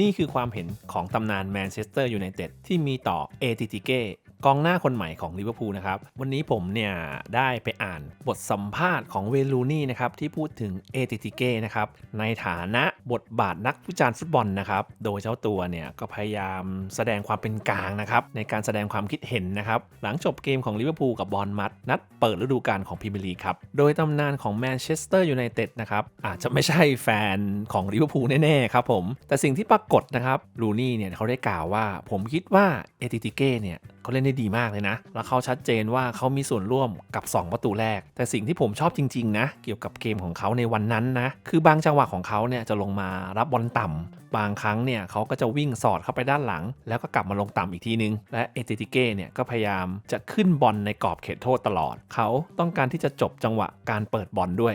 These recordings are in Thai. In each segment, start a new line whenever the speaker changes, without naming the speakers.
นี่คือความเห็นของตำนานแมนเชสเตอร์ยูไนเต็ดที่มีต่อเอติติเก้ กองหน้าคนใหม่ของลิเวอร์พูลนะครับ วันนี้ผมเนี่ยได้ไปอ่านบทสัมภาษณ์ของเวลูนี่นะครับที่พูดถึงเอติติเก้นะครับในฐานะบทบาทนักวิจารณ์ฟุตบอลนะครับโดยเจ้าตัวเนี่ยก็พยายามแสดงความเป็นกลางนะครับในการแสดงความคิดเห็นนะครับหลังจบเกมของลิเวอร์พูลกับบอลมัดนัดเปิดฤดูกาลของพรีเมียร์ลีกครับโดยตำนานของแมนเชสเตอร์ยูไนเต็ดนะครับอาจจะไม่ใช่แฟนของลิเวอร์พูลแน่ๆครับผมแต่สิ่งที่ปรากฏนะครับลูนี่เนี่ยเขาได้กล่าวว่า ผมคิดว่าเอติติเก้เนี่ยเขาเล่นได้ดีมากเลยนะ แล้วเขาชัดเจนว่าเขามีส่วนร่วมกับ 2 ประตูแรก แต่สิ่งที่ผมชอบจริงๆนะ เกี่ยวกับเกมของเขาในวันนั้นนะ คือบางจังหวะของเขาเนี่ยจะลงมารับบอลต่ำบางครั้งเนี่ยเขาก็จะวิ่งสอดเข้าไปด้านหลัง แล้วก็กลับมาลงต่ำอีกทีนึง และเอติติเก้เนี่ยก็พยายามจะขึ้นบอลในกรอบเขตโทษตลอด เขาต้องการที่จะจบจังหวะการเปิดบอลด้วย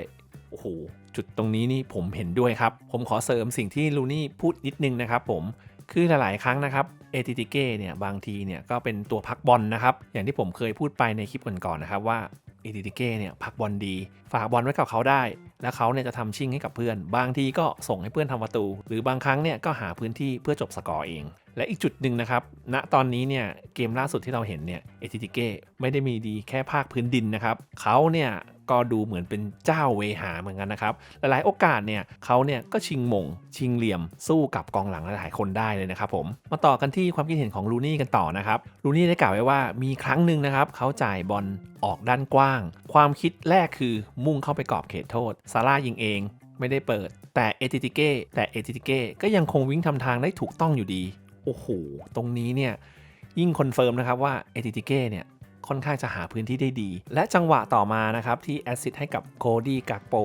โอ้โหจุดตรงนี้นี่ผมเห็นด้วยครับ ผมขอเสริมสิ่งที่ลูนี่พูดนิดนึงนะครับผม คือหลาย ๆ ครั้งนะครับเอติติเก้เนี่ยบางทีเนี่ยก็เป็นตัวพักบอลนะครับ อย่างที่ผมเคยพูดไปในคลิปก่อนๆนะครับว่าเอติติเก้เนี่ยพักบอลดี ฝากบอลไว้กับเขาได้ แล้วเขาเนี่ยจะทำชิ่งให้กับเพื่อน บางทีก็ส่งให้เพื่อนทำประตู หรือบางครั้งเนี่ยก็หาพื้นที่เพื่อจบสกอร์เอง และอีกจุดหนึ่งนะครับณตอนนี้เนี่ยเกมล่าสุดที่เราเห็นเนี่ยเอติติเก้ไม่ได้มีดีแค่ภาคพื้นดินนะครับเขาเนี่ย ก็ดูเหมือนเป็นเจ้าเวหาเหมือนกันนะครับ หลายๆ โอกาสเนี่ยเขาเนี่ยก็ชิงมง ชิงเหลี่ยม สู้กับกองหลังหลายๆคนได้เลยนะครับผม มาต่อกันที่ความคิดเห็นของลูนี่กันต่อนะครับ ลูนี่ได้กล่าวไว้ว่ามีครั้งหนึ่งนะครับเขาจ่ายบอลออกด้านกว้าง ความคิดแรกคือมุ่งเข้าไปกรอบเขตโทษ ซาร่ายิงเองไม่ได้เปิด แต่เอติติเก้แต่เอติติเก้ก็ยังคงวิ่งทำทางได้ถูกต้องอยู่ดี โอ้โห ตรงนี้เนี่ยยิ่งคอนเฟิร์มนะครับว่าเอติติเก้เนี่ย ค่อนข้างจะหาพื้นที่ได้ดี และจังหวะต่อมานะครับที่แอสซิดให้กับโคดี้กากโป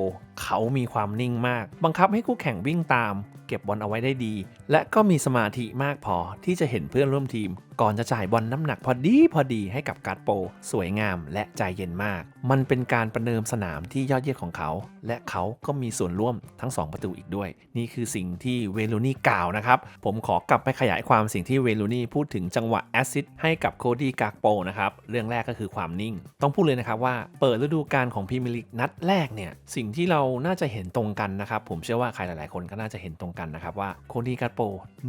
เขามีความนิ่งมาก บังคับให้คู่แข่งวิ่งตาม เก็บบอลเอาไว้ได้ดี และก็มีสมาธิมากพอที่จะเห็นเพื่อนร่วมทีมก่อนจะจ่ายบอลน้ำหนักพอดีพอดีให้กับการ์ดโป สวยงามและใจเย็นมาก มันเป็นการประเดิมสนามที่ยอดเยี่ยมของเขา และเขาก็มีส่วนร่วมทั้ง 2 ประตูอีกด้วย นี่คือสิ่งที่เวลูนี่กล่าวนะครับ ผมขอกลับไปขยายความสิ่งที่เวลูนี่พูดถึงจังหวะแอซิดให้กับโคดี้กากโปนะครับเรื่องแรกก็คือความนิ่ง ต้องพูดเลยนะครับว่าเปิดฤดูกาลของพรีเมียร์ลีกนัดแรกเนี่ยสิ่งที่เราน่าจะเห็นตรงกันนะครับผมเชื่อว่าใครหลาย ๆ คนก็น่าจะเห็นตรงกันนะครับว่าโคดี้กากโป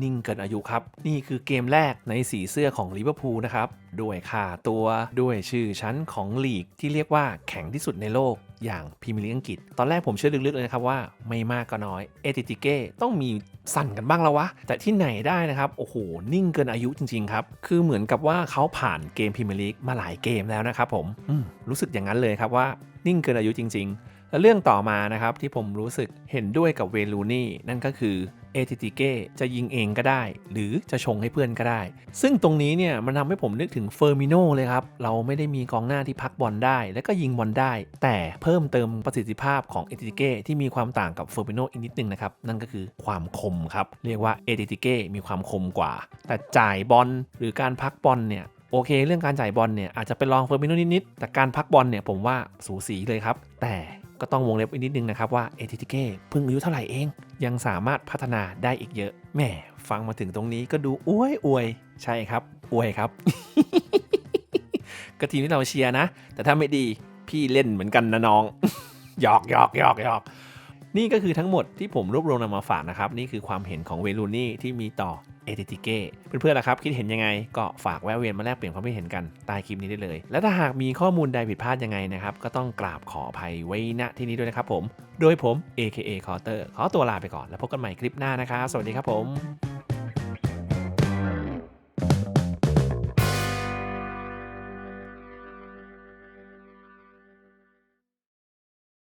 นิ่งเกินอายุครับนี่คือเกมแรกในสีเสื้อของลิเวอร์พูลนะครับ ด้วยค่าตัวด้วยชื่อชั้นของลีกที่เรียกว่าแข็งที่สุดในโลกอย่างพรีเมียร์ลีกอังกฤษ ตอนแรกผมเชื่อลึกๆเลยนะครับว่าไม่มากก็น้อย เอติติเก้ต้องมีสั่นกันบ้างแล้ววะ แต่ที่ไหนได้นะครับ โอ้โห นิ่งเกินอายุจริงๆครับ คือเหมือนกับว่าเขาผ่านเกมพรีเมียร์ลีกมาหลายเกมแล้วนะครับผมมรู้สึกอย่างนั้นเลยครับว่านิ่งเกินอายุจริง ๆ และเรื่องต่อมานะครับที่ผมรู้สึกเห็นด้วยกับเวลูนี่นั่นก็คือ เอติติเก้จะยิงเองก็ได้ หรือจะชงให้เพื่อนก็ได้ ซึ่งตรงนี้เนี่ยมันทำให้ผมนึกถึงเฟอร์มิโนเลยครับ เราไม่ได้มีกองหน้าที่พักบอลได้ และก็ยิงบอลได้ แต่เพิ่มเติมประสิทธิภาพของเอติติเก้ที่มีความต่างกับเฟอร์มิโนอีกนิดนึงนะครับ นั่นก็คือความคมครับ เรียกว่าเอติติเก้มีความคมกว่า แต่จ่ายบอลหรือการพักบอลเนี่ยโอเค เรื่องการจ่ายบอลเนี่ยอาจจะเป็นรองเฟอร์มิโนนิดๆแต่การพักบอลเนี่ยผมว่าสูสีเลยครับ แต่ก็ต้องวงเล็บอีกนิดนึงนะครับว่าเอติติเก้เพิ่งอายุเท่าไหร่เอง ยังสามารถพัฒนาได้อีกเยอะแหมฟังมาถึงตรงนี้ก็ดูอวยอวยใช่ครับอวยครับ ก็ทีมที่เราเชียร์นะ แต่ถ้าไม่ดีพี่เล่นเหมือนกันนะน้องหยอกหยอกหยอกหยอกนี่ก็คือทั้งหมดที่ผมรวบรวมนำมาฝากนะครับ นี่คือความเห็นของเวลูนี่ที่มีต่อ เอติติเก้เพื่อนๆนะครับคิดเห็นยังไงก็ฝากแวะเวียนมาแลกเปลี่ยนความคิดเห็นกันใต้คลิปนี้ได้เลย และถ้าหากมีข้อมูลใดผิดพลาดยังไงนะครับก็ต้องกราบขออภัยไว้ณที่นี้ด้วยนะครับผม โดยผม AKA คอเตอร์ขอตัวลาไปก่อนแล้วพบกันใหม่คลิปหน้านะครับสวัสดีครับผม